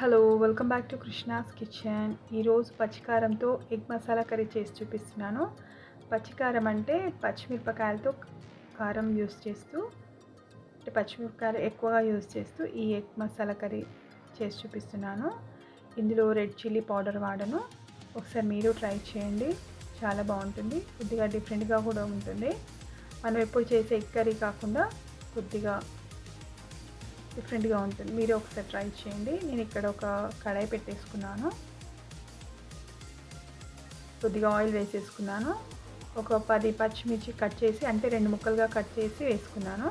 Hello welcome back to Krishna's kitchen. ఈరోజు పచ్చికారంతో egg masala curry చేసి చూపిస్తున్నాను. పచ్చికారం అంటే పచ్చిమిరపకాయలతో కారం యూస్ చేస్తూ అంటే పచ్చిమిరపకాయలు ఎక్కువగా యూస్ చేస్తూ ఈ ఎగ్ మసాలా కర్రీ చేసి చూపిస్తున్నాను. ఇందులో రెడ్ చిల్లీ పౌడర్ వాడను. ఒకసారి మీరు ట్రై చేయండి. చాలా బాగుంటుంది. కొద్దిగా డిఫరెంట్గా కూడా ఉంటుంది. మనం ఎప్పుడు చేసే ఎగ్ కర్రీ కాకుండా కొద్దిగా డిఫరెంట్గా ఉంటుంది. మీరు ఒకసారి ట్రై చేయండి. నేను ఇక్కడ ఒక కడాయి పెట్టేసుకున్నాను. కొద్దిగా ఆయిల్ వేసేసుకున్నాను. ఒక పది పచ్చిమిర్చి కట్ చేసి అంటే రెండు ముక్కలుగా కట్ చేసి వేసుకున్నాను.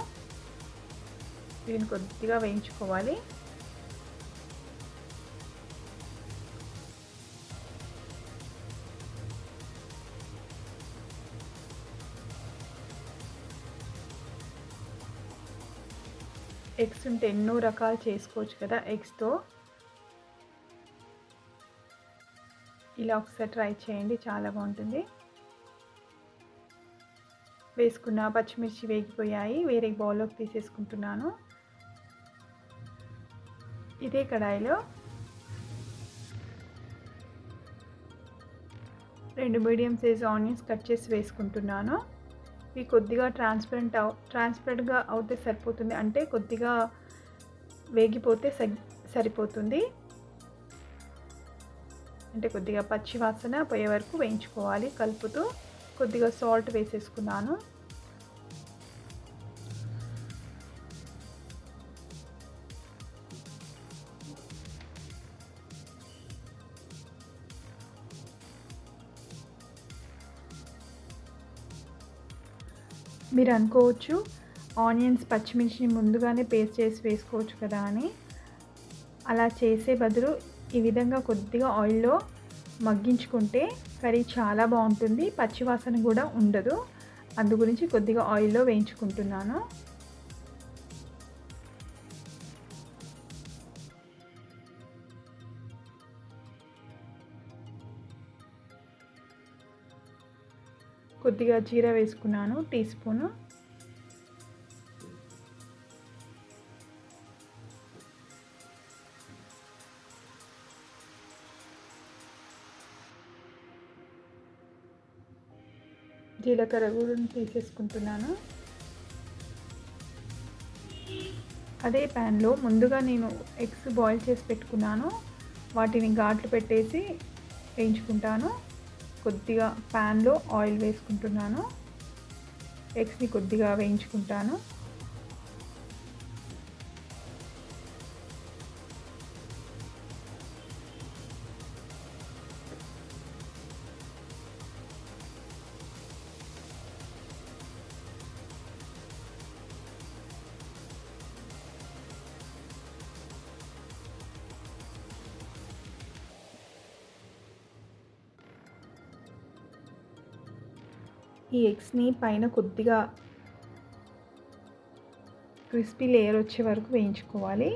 దీన్ని కొద్దిగా వేయించుకోవాలి. ఎగ్స్ ఉంటే ఎన్నో రకాలు చేసుకోవచ్చు కదా ఎగ్స్తో. ఇలా ఒకసారి ట్రై చేయండి చాలా బాగుంటుంది. వేసుకున్న పచ్చిమిర్చి వేగిపోయాయి వేరే బౌల్లోకి తీసేసుకుంటున్నాను. ఇదే కడాయిలో రెండు మీడియం సైజ్ ఆనియన్స్ కట్ చేసి వేసుకుంటున్నాను. ఇవి కొద్దిగా ట్రాన్స్పరెంట్ అవు ట్రాన్స్పరెంట్గా అవుతే సరిపోతుంది. అంటే కొద్దిగా వేగిపోతే సరిపోతుంది. అంటే కొద్దిగా పచ్చి వాసన పోయే వరకు వేయించుకోవాలి. కలుపుతూ కొద్దిగా సాల్ట్ వేసేసుకున్నాను. మీరు అనుకోవచ్చు ఆనియన్స్ పచ్చిమిర్చిని ముందుగానే పేస్ట్ చేసి వేసుకోవచ్చు కదా అని. అలా చేసే బదులు ఈ విధంగా కొద్దిగా ఆయిల్లో మగ్గించుకుంటే కర్రీ చాలా బాగుంటుంది పచ్చివాసన కూడా ఉండదు. అందు గురించి కొద్దిగా ఆయిల్లో వేయించుకుంటున్నాను. కొద్దిగా జీరా వేసుకున్నాను టీ స్పూను. జీలకర్ర కూడా తీసేసుకుంటున్నాను. అదే ప్యాన్లో ముందుగా నేను ఎగ్స్ బాయిల్ చేసి పెట్టుకున్నాను. వాటిని ఘాట్లు పెట్టేసి వేయించుకుంటాను. కొద్దిగా ప్యాన్లో ఆయిల్ వేసుకుంటున్నాను. ఎగ్స్ని కొద్దిగా వేయించుకుంటాను. ఈ ఎగ్స్ని పైన కొద్దిగా క్రిస్పీ లేయర్ వచ్చే వరకు వేయించుకోవాలి.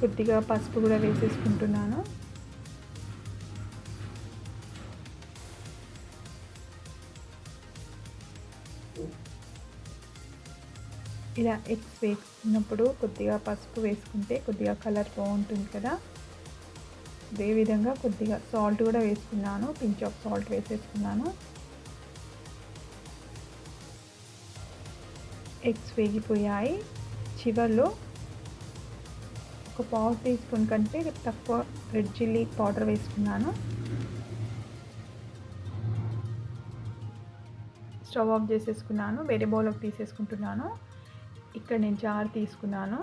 కొద్దిగా పసుపు కూడా వేసేసుకుంటున్నాను. ఇలా ఎగ్స్ వేసుకున్నప్పుడు కొద్దిగా పసుపు వేసుకుంటే కొద్దిగా కలర్ బాగుంటుంది కదా. అదేవిధంగా కొద్దిగా సాల్ట్ కూడా వేసుకున్నాను. పించ్ ఆఫ్ సాల్ట్ వేసేసుకున్నాను. ఎగ్స్ వేగిపోయాయి. చివర్లో ఒక పావు టీ స్పూన్ కంటే తక్కువ రెడ్ చిల్లీ పౌడర్ వేసుకున్నాను. స్టవ్ ఆఫ్ చేసేసుకున్నాను. వేరే బౌల్లోకి తీసేసుకుంటున్నాను. ఇక్కడ నేను జార్ తీసుకున్నాను.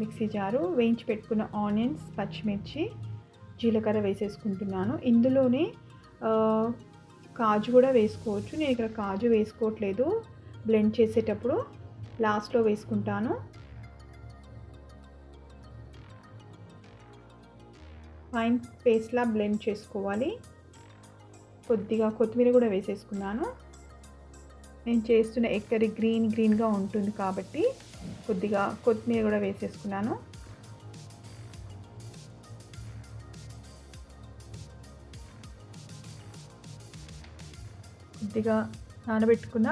మిక్సీ జారు వేయించి పెట్టుకున్న ఆనియన్స్ పచ్చిమిర్చి జీలకర్ర వేసేసుకుంటున్నాను. ఇందులోనే కాజు కూడా వేసుకోవచ్చు. నేను ఇక్కడ కాజు వేసుకోవట్లేదు. బ్లెండ్ చేసేటప్పుడు లాస్ట్లో వేసుకుంటాను. ఫైన్ పేస్ట్లా బ్లెండ్ చేసుకోవాలి. కొద్దిగా కొత్తిమీర కూడా వేసేసుకున్నాను. నేను చేస్తున్న ఎక్కడి గ్రీన్ గ్రీన్గా ఉంటుంది కాబట్టి కొద్దిగా కొత్తిమీర కూడా వేసేసుకున్నాను. కొద్దిగా నానబెట్టుకున్న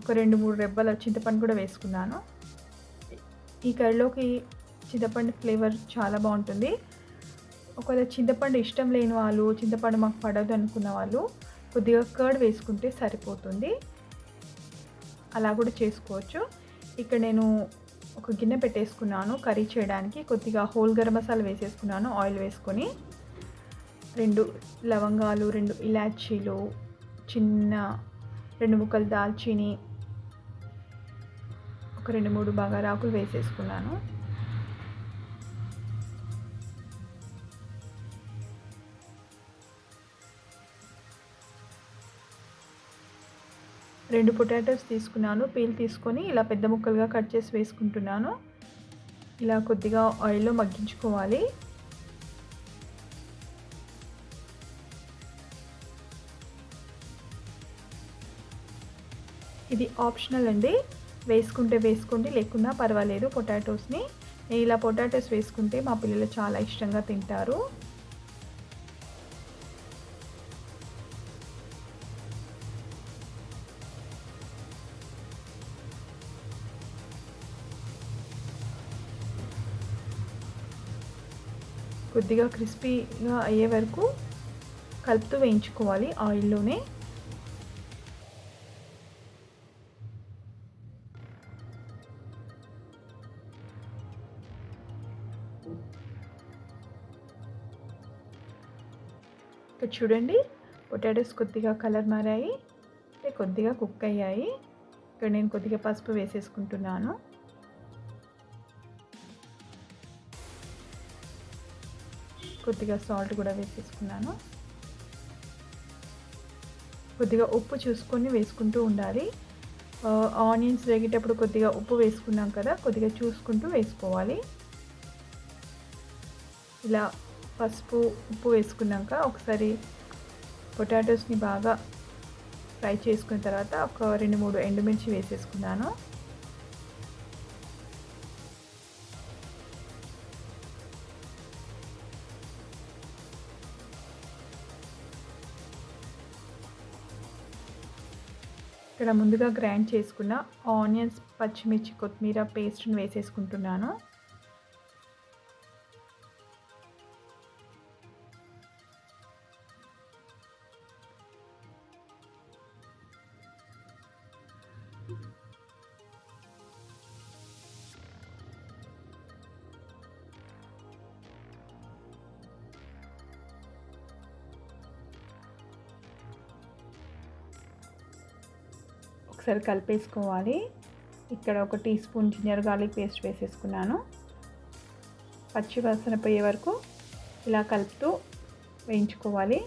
ఒక రెండు మూడు రెబ్బల చింతపండు కూడా వేసుకున్నాను. ఈ కర్రీలోకి చింతపండు ఫ్లేవర్ చాలా బాగుంటుంది. ఒకవేళ చింతపండు ఇష్టం లేని వాళ్ళు చింతపండు మాకు పడదు అనుకున్న వాళ్ళు కొద్దిగా కర్డ్ వేసుకుంటే సరిపోతుంది. అలా కూడా చేసుకోవచ్చు. ఇక్కడ నేను ఒక గిన్నె పెట్టేసుకున్నాను కర్రీ చేయడానికి. కొద్దిగా హోల్ గరం మసాలా వేసేసుకున్నాను ఆయిల్ వేసుకొని. రెండు లవంగాలు రెండు ఇలాచీలు చిన్న రెండు ముక్కలు దాల్చిని ఒక రెండు మూడు బగారాకులు వేసేసుకున్నాను. రెండు పొటాటోస్ తీసుకున్నాను. పీల్ తీసుకొని ఇలా పెద్ద ముక్కలుగా కట్ చేసి వేసుకుంటున్నాను. ఇలా కొద్దిగా ఆయిల్లో మగ్గించుకోవాలి. ఇది ఆప్షనల్ అండి. వేసుకుంటే వేసుకోండి లేకున్నా పర్వాలేదు పొటాటోస్ని నేను ఇలా పొటాటోస్ వేసుకుంటే మా పిల్లలు చాలా ఇష్టంగా తింటారు. కొద్దిగా క్రిస్పీగా అయ్యే వరకు కలుపుతూ వేయించుకోవాలి ఆయిల్లోనే. ఇక్కడ చూడండి పొటాటోస్ కొద్దిగా కలర్ మారాయి కొద్దిగా కుక్ అయ్యాయి. ఇక్కడ నేను కొద్దిగా పసుపు వేసేసుకుంటున్నాను. కొద్దిగా సాల్ట్ కూడా వేసేసుకున్నాను. కొద్దిగా ఉప్పు చూసుకొని వేసుకుంటూ ఉండాలి. ఆనియన్స్ వేగేటప్పుడు కొద్దిగా ఉప్పు వేసుకున్నాం కదా కొద్దిగా చూసుకుంటూ వేసుకోవాలి. ఇలా పసుపు ఉప్పు వేసుకున్నాక ఒకసారి పొటాటోస్ని బాగా ఫ్రై చేసుకున్న తర్వాత ఒక రెండు మూడు ఎండుమిర్చి వేసేసుకున్నాను. ఇక్కడ ముందుగా గ్రైండ్ చేసుకున్న ఆనియన్స్ పచ్చిమిర్చి కొత్తిమీర పేస్ట్ని వేసేసుకుంటున్నాను. ఒకసారి కలిపేసుకోవాలి. ఇక్కడ ఒక teaspoon ginger garlic paste వేసేసుకున్నాను. పచ్చి వాసన పోయే వరకు ఇలా కలుపుతూ వేయించుకోవాలి.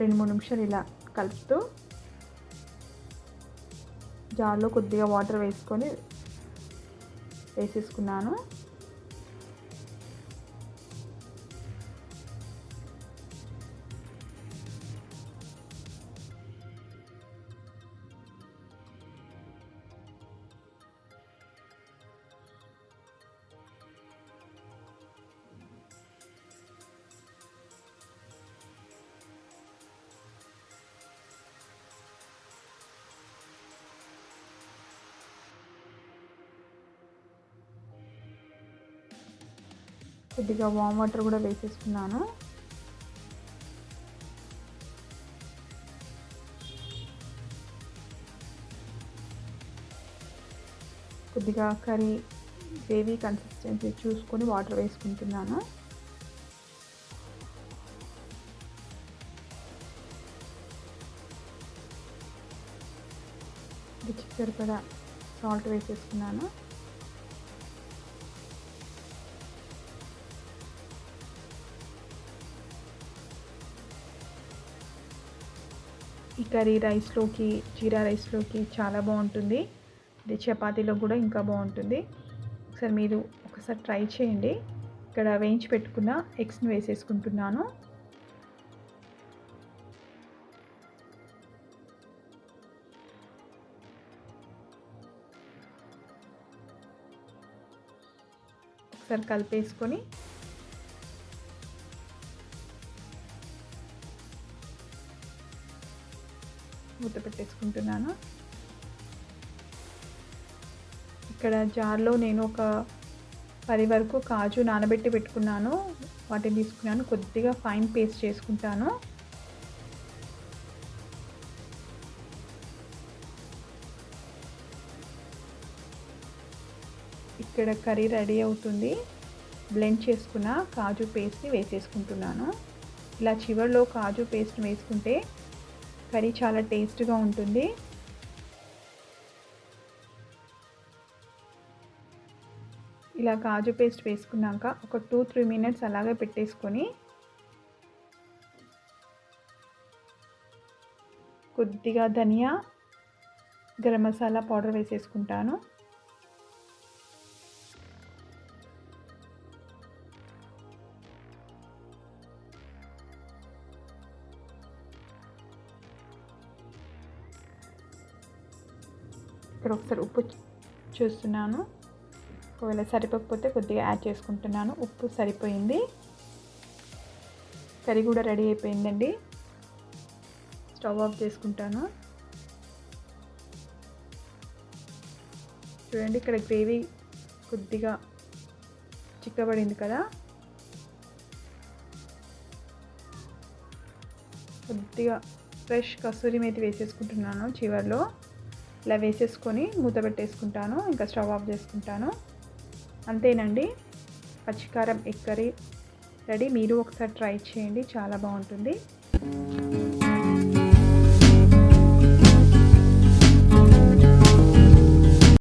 రెండు మూడు నిమిషాలు ఇలా కలుపుతూ జార్లో కొద్దిగా వాటర్ వేసుకొని వేసేసుకున్నాను. కొద్దిగా వామ్ వాటర్ కూడా వేసేసుకున్నాను. కొద్దిగా కర్రీ గ్రేవీ కన్సిస్టెన్సీ చూసుకొని వాటర్ వేసుకుంటున్నాను. రుచికి సరిపడా సాల్ట్ వేసేసుకున్నాను. కర్రీ రైస్లోకి జీరా రైస్లోకి చాలా బాగుంటుంది. అది చపాతీలో కూడా ఇంకా బాగుంటుంది. ఒకసారి మీరు ఒకసారి ట్రై చేయండి. ఇక్కడ వేయించి పెట్టుకున్న ఎగ్స్ని వేసేసుకుంటున్నాను. ఒకసారి కలిపేసుకొని మూత పెట్టేసుకుంటున్నాను. ఇక్కడ జార్లో నేను ఒక పది వరకు కాజు నానబెట్టి పెట్టుకున్నాను. వాటిని తీసుకున్నాను. కొద్దిగా ఫైన్ పేస్ట్ చేసుకుంటాను. ఇక్కడ కర్రీ రెడీ అవుతుంది. బ్లెండ్ చేసుకున్న కాజు పేస్ట్ని వేసేసుకుంటున్నాను. ఇలా చివరిలో కాజు పేస్ట్ వేసుకుంటే కర్రీ చాలా టేస్ట్గా ఉంటుంది. ఇలా కాజు పేస్ట్ వేసుకున్నాక ఒక టూ త్రీ మినిట్స్ అలాగే పెట్టేసుకొని కొద్దిగా ధనియా గరం మసాలా పౌడర్ వేసేసుకుంటాను. ఇక్కడ ఒకసారి ఉప్పు చూస్తున్నాను. ఒకవేళ సరిపోకపోతే కొద్దిగా యాడ్ చేసుకుంటున్నాను. ఉప్పు సరిపోయింది. కర్రీ కూడా రెడీ అయిపోయిందండి. స్టవ్ ఆఫ్ చేసుకుంటాను. చూడండి ఇక్కడ గ్రేవీ కొద్దిగా చిక్కబడింది కదా. కొద్దిగా ఫ్రెష్ కస్తూరి మేతి వేసేసుకుంటున్నాను చివరిలో. ఇలా వేసేసుకొని మూత పెట్టేసుకుంటాను ఇంకా స్టవ్ ఆఫ్ చేసుకుంటాను. అంతేనండి. పచ్చికారం ఎగ్ కర్రీ రెడీ. మీరు ఒకసారి ట్రై చేయండి. చాలా బాగుంటుంది.